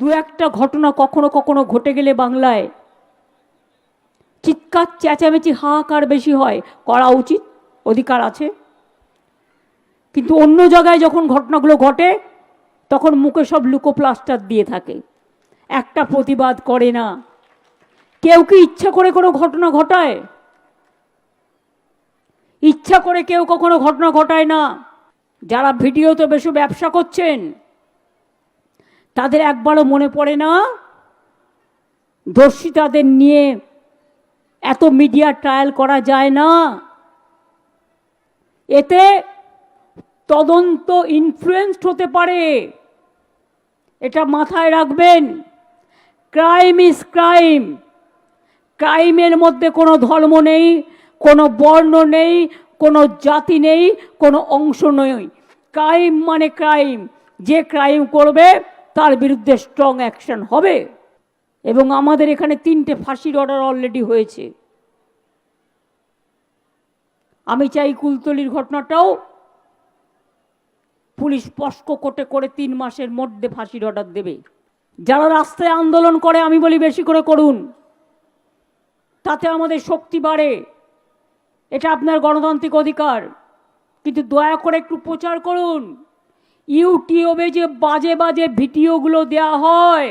দু একটা ঘটনা কখনো কখনো ঘটে গেলে বাংলায়। চিৎকার, চেঁচামেচি, হাহাকার বেশি হয়। করা উচিত, অধিকার আছে। কিন্তু অন্য জায়গায় যখন ঘটনাগুলো ঘটে, তখন মুখে সব লুকো প্লাস্টার দিয়ে থাকে। একটা প্রতিবাদ করে না। কেউ কি ইচ্ছা করে কোনো ঘটনা ঘটায়? ইচ্ছা করে কেউ কখনো ঘটনা ঘটায় না। যারা ভিডিওতে বেশি ব্যবসা করছেন তাদের একবারও মনে পড়ে না? দর্শিতাদের নিয়ে এত মিডিয়া ট্রায়াল করা যায় না। এতে তদন্ত ইনফ্লুয়েসড হতে পারে। এটা মাথায় রাখবেন। Crime is crime. ক্রাইমের মধ্যে কোনো ধর্ম নেই, কোনো বর্ণ নেই, কোনো জাতি নেই, কোনো অংশ নেই। ক্রাইম মানে ক্রাইম। যে ক্রাইম করবে তার বিরুদ্ধে স্ট্রং অ্যাকশন হবে। এবং আমাদের এখানে তিনটে ফাঁসির অর্ডার অলরেডি হয়েছে। আমি চাই কুলতলির ঘটনাটাও পুলিশ পস্ক কোটে করে তিন মাসের মধ্যে ফাঁসির অর্ডার দেবে। যারা রাস্তায় আন্দোলন করে, আমি বলি বেশি করে করুন। তাতে আমাদের শক্তি বাড়ে। এটা আপনার গণতান্ত্রিক অধিকার। কিন্তু দয়া করে একটু প্রচার করুন। ইউটিউবে যে বাজে বাজে ভিডিওগুলো দেয়া হয়,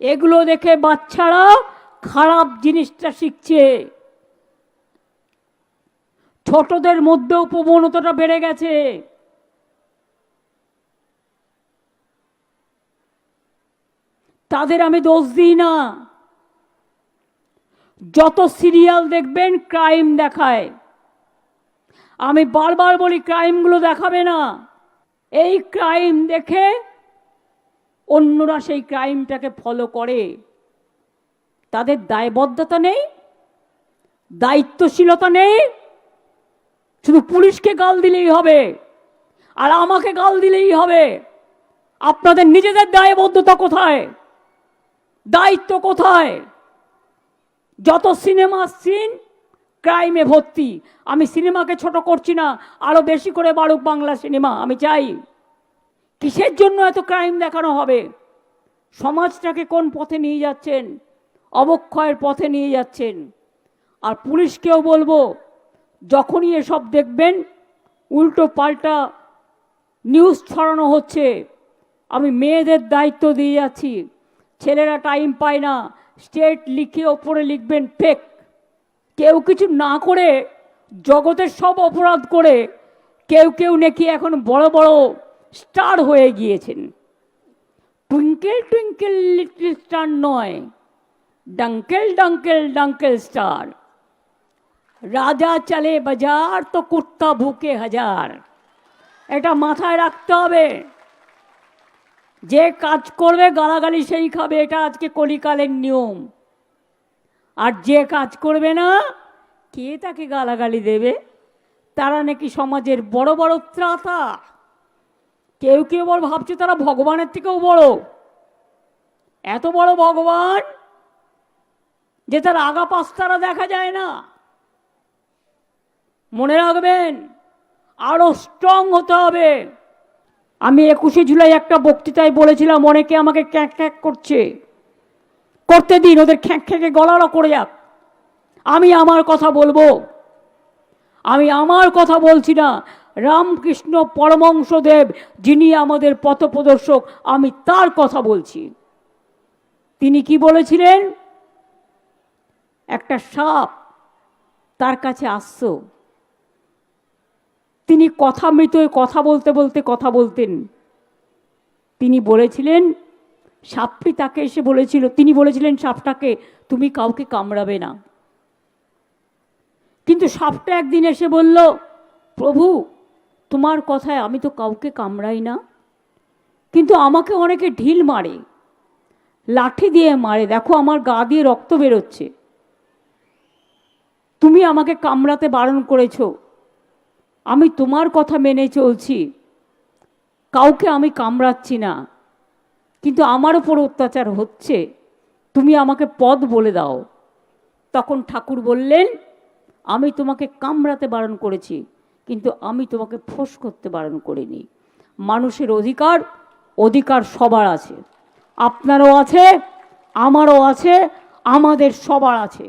এগুলো দেখে বাচ্চারা খারাপ জিনিসটা শিখছে। ছোটদের মধ্যেও প্রবণতাটা বেড়ে গেছে। তাদের আমি দোষ দিই না। যত সিরিয়াল দেখবেন, ক্রাইম দেখায়। আমি বারবার বলি, ক্রাইমগুলো দেখাবে না। এই ক্রাইম দেখে অন্যরা সেই ক্রাইমটাকে ফলো করে। তাদের দায়বদ্ধতা নেই, দায়িত্বশীলতা নেই, শুধু পুলিশকে গাল দিলেই হবে, আর আমাকে গাল দিলেই হবে। আপনাদের নিজেদের দায়বদ্ধতা কোথায়? দায়িত্ব কোথায়? যত সিনেমা সিন ক্রাইমে ভর্তি। আমি সিনেমাকে ছোট করছি না আরও বেশি করে বাড়ুক বাংলা সিনেমা, আমি চাই। কিসের জন্য এত ক্রাইম দেখানো হবে? সমাজটাকে কোন পথে নিয়ে যাচ্ছেন? অবক্ষয়ের পথে নিয়ে যাচ্ছেন। আর পুলিশকেও বলব, যখনই এসব দেখবেন, উল্টো পাল্টা নিউজ ছড়ানো হচ্ছে। আমি মেয়েদের দায়িত্ব দিয়ে যাচ্ছি। ছেলেরা টাইম পায় না। স্টেট লিখে ওপরে লিখবেন ফেক কেউ কিছু না করে জগতের সব অপরাধ করে কেউ কেউ নাকি এখন বড় বড় স্টার হয়ে গিয়েছেন। টুইঙ্কেল টুইঙ্কেল, লিটল স্টার নয়, ডাঙ্কেল ডাঙ্কেল ডাঙ্কেল স্টার। রাজা চলে বাজার তো কুত্তা ভুকে হাজার। এটা মাথায় রাখতে হবে। যে কাজ করবে, গালাগালি সেই খাবে, এটা আজকে কলিকালের নিয়ম। আর যে কাজ করবে না, কে তাকে গালাগালি দেবে? তারা নাকি সমাজের বড় বড় ত্রাতা। কেউ কেউ বড় ভাবছে তারা ভগবানের থেকেও বড়। এত বড় ভগবান যে তার আগা পাশ তারা দেখা যায় না। মনে রাখবেন, আরও স্ট্রং হতে হবে। আমি একুশে জুলাই একটা বক্তৃতায় বলেছিলাম, অনেকে আমাকে ক্যাঁক ক্যাঁক করছে। করতে দিন, ওদের খ্যাঁক খ্যাঁকে গলারও করে যাক। আমি আমার কথা বলব। আমি আমার কথা বলছি না। রামকৃষ্ণ পরমংশদেব যিনি আমাদের পথপ্রদর্শক, আমি তার কথা বলছি। তিনি কি বলেছিলেন? একটা সাপ তার কাছে আসছো তিনি কথা মৃত কথা বলতে বলতে কথা বলতেন। তিনি বলেছিলেন সাপটি তাকে এসে বলেছিল, তিনি বলেছিলেন, সাপটাকে তুমি কাউকে কামড়াবে না। কিন্তু সাপটা একদিন এসে বলল, প্রভু, তোমার কথায় আমি তো কাউকে কামড়াই না। কিন্তু আমাকে অনেকে ঢিল মারে, লাঠি দিয়ে মারে, দেখো আমার গা দিয়ে রক্ত বেরোচ্ছে। তুমি আমাকে কামড়াতে বারণ করেছ, আমি তোমার কথা মেনে চলছি, কাউকে আমি কামড়াচ্ছি না। কিন্তু আমার ওপর অত্যাচার হচ্ছে, তুমি আমাকে পদ বলে দাও। তখন ঠাকুর বললেন, আমি তোমাকে কামড়াতে বারণ করেছি, কিন্তু আমি তোমাকে ফোঁস করতে বারণ করিনি। মানুষের অধিকার অধিকার সবার আছে। আপনারও আছে, আমারও আছে, আমাদের সবার আছে।